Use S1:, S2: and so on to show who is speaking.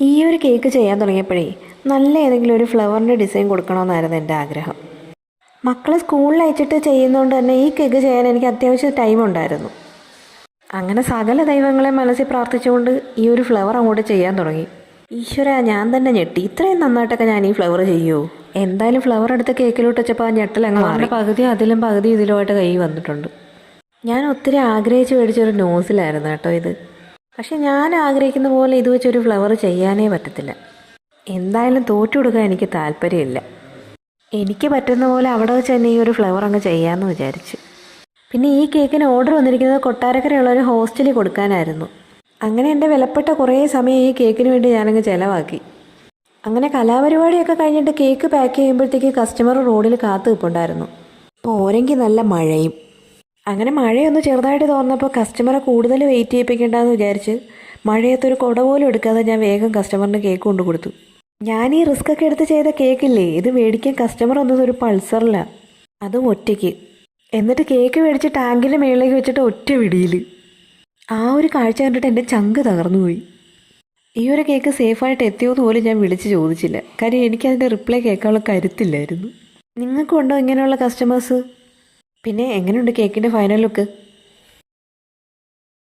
S1: ഈ ഒരു കേക്ക് ചെയ്യാൻ തുടങ്ങിയപ്പോഴേ നല്ല ഏതെങ്കിലും ഒരു ഫ്ലവറിന്റെ ഡിസൈൻ കൊടുക്കണമെന്നായിരുന്നു എന്റെ ആഗ്രഹം. മക്കളെ സ്കൂളിൽ അയച്ചിട്ട് ചെയ്യുന്നതുകൊണ്ട് തന്നെ ഈ കേക്ക് ചെയ്യാൻ എനിക്ക് അത്യാവശ്യം ടൈം ഉണ്ടായിരുന്നു. അങ്ങനെ സകല ദൈവങ്ങളെ മനസ്സിൽ പ്രാർത്ഥിച്ചുകൊണ്ട് ഈ ഒരു ഫ്ലവർ അങ്ങോട്ട് ചെയ്യാൻ തുടങ്ങി. ഈശ്വര ഞാൻ തന്നെ ഞെട്ടി. ഇത്രയും നന്നായിട്ടൊക്കെ ഞാൻ ഈ ഫ്ലവർ ചെയ്യുമോ എന്തായാലും ഫ്ലവർ എടുത്ത് കേക്കിലോട്ട് വെച്ചപ്പോൾ ആ ഞെട്ടലങ്ങ് മാറി. പകുതി അതിലും പകുതി ഇതിലുമായിട്ട് കൈ വന്നിട്ടുണ്ട്. ഞാൻ ഒത്തിരി ആഗ്രഹിച്ച് മേടിച്ചൊരു നോസിലായിരുന്നു കേട്ടോ ഇത്. പക്ഷെ ഞാൻ ആഗ്രഹിക്കുന്ന പോലെ ഇത് വെച്ചൊരു ഫ്ലവർ ചെയ്യാനേ പറ്റത്തില്ല. എന്തായാലും തോറ്റു കൊടുക്കാൻ എനിക്ക് താല്പര്യമില്ല. എനിക്ക് പറ്റുന്ന പോലെ അവിടെ വെച്ച് തന്നെ ഈ ഒരു ഫ്ലവർ അങ്ങ് ചെയ്യാമെന്ന് വിചാരിച്ചു. പിന്നെ ഈ കേക്കിന് ഓർഡർ വന്നിരിക്കുന്നത് കൊട്ടാരക്കരയുള്ള ഒരു ഹോസ്റ്റലിൽ കൊടുക്കാനായിരുന്നു. അങ്ങനെ എന്റെ വിലപ്പെട്ട കുറേ സമയം ഈ കേക്കിന് വേണ്ടി ഞാനങ്ങ് ചിലവാക്കി. അങ്ങനെ കലാപരിപാടിയൊക്കെ കഴിഞ്ഞിട്ട് കേക്ക് പാക്ക് ചെയ്യുമ്പോഴത്തേക്ക് കസ്റ്റമർ റോഡിൽ കാത്തു നിൽപ്പുണ്ടായിരുന്നു പോരെങ്കിൽ നല്ല മഴയും. അങ്ങനെ മഴയൊന്ന് ചെറുതായിട്ട് തോന്നപ്പോൾ കസ്റ്റമറെ കൂടുതൽ വെയിറ്റ് ചെയ്യിപ്പിക്കേണ്ടെന്ന് വിചാരിച്ച് മഴയത്തൊരു കുട പോലും എടുക്കാതെ ഞാൻ വേഗം കസ്റ്റമറിന് കേക്ക് കൊണ്ടു കൊടുത്തു. ഞാൻ ഈ റിസ്ക് ഒക്കെ എടുത്ത് ചെയ്ത കേക്കില്ലേ ഇത് മേടിക്കാൻ കസ്റ്റമർ വന്നത് ഒരു പൾസറിലാണ് അതും ഒറ്റയ്ക്ക്. എന്നിട്ട് കേക്ക് മേടിച്ച് ടാങ്കിന്റെ മേളിലേക്ക് വെച്ചിട്ട് ഒറ്റ വിടിയിൽ ആ ഒരു കാഴ്ച കണ്ടിട്ട് എന്റെ ചങ്ക് തകർന്നു പോയി. ഈ ഒരു കേക്ക് സേഫായിട്ട് എത്തിയോന്ന് പോലും ഞാൻ വിളിച്ച് ചോദിച്ചില്ല. കാര്യം എനിക്കതിന്റെ റിപ്ലൈ കേൾക്കാനുള്ള കരുത്തില്ലായിരുന്നു. നിങ്ങൾക്കുണ്ടോ ഇങ്ങനെയുള്ള കസ്റ്റമേഴ്സ് പിന്നെ എങ്ങനെയുണ്ട് കേക്കിന്റെ ഫൈനൽ ലുക്ക്